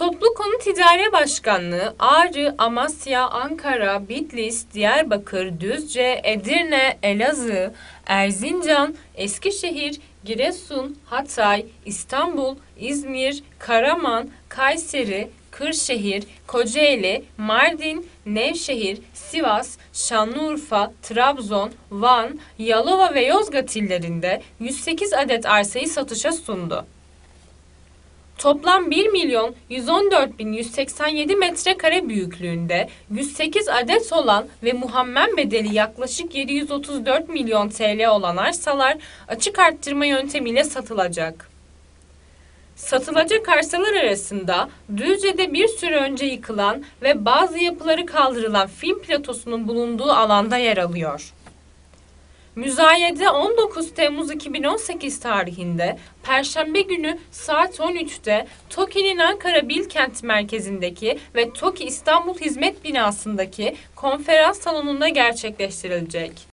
Toplu Konut İdare Başkanlığı Ağrı, Amasya, Ankara, Bitlis, Diyarbakır, Düzce, Edirne, Elazığ, Erzincan, Eskişehir, Giresun, Hatay, İstanbul, İzmir, Karaman, Kayseri, Kırşehir, Kocaeli, Mardin, Nevşehir, Sivas, Şanlıurfa, Trabzon, Van, Yalova ve Yozgat illerinde 108 adet arsayı satışa sundu. Toplam 1 milyon 114 bin 187 metrekare büyüklüğünde 108 adet olan ve muhammen bedeli yaklaşık 734 milyon TL olan arsalar açık arttırma yöntemiyle satılacak. Satılacak arsalar arasında Düzce'de bir süre önce yıkılan ve bazı yapıları kaldırılan film platosunun bulunduğu alanda yer alıyor. Müzayede 19 Temmuz 2018 tarihinde Perşembe günü saat 13'te TOKİ'nin Ankara Bilkent merkezindeki ve TOKİ İstanbul Hizmet binasındaki konferans salonunda gerçekleştirilecek.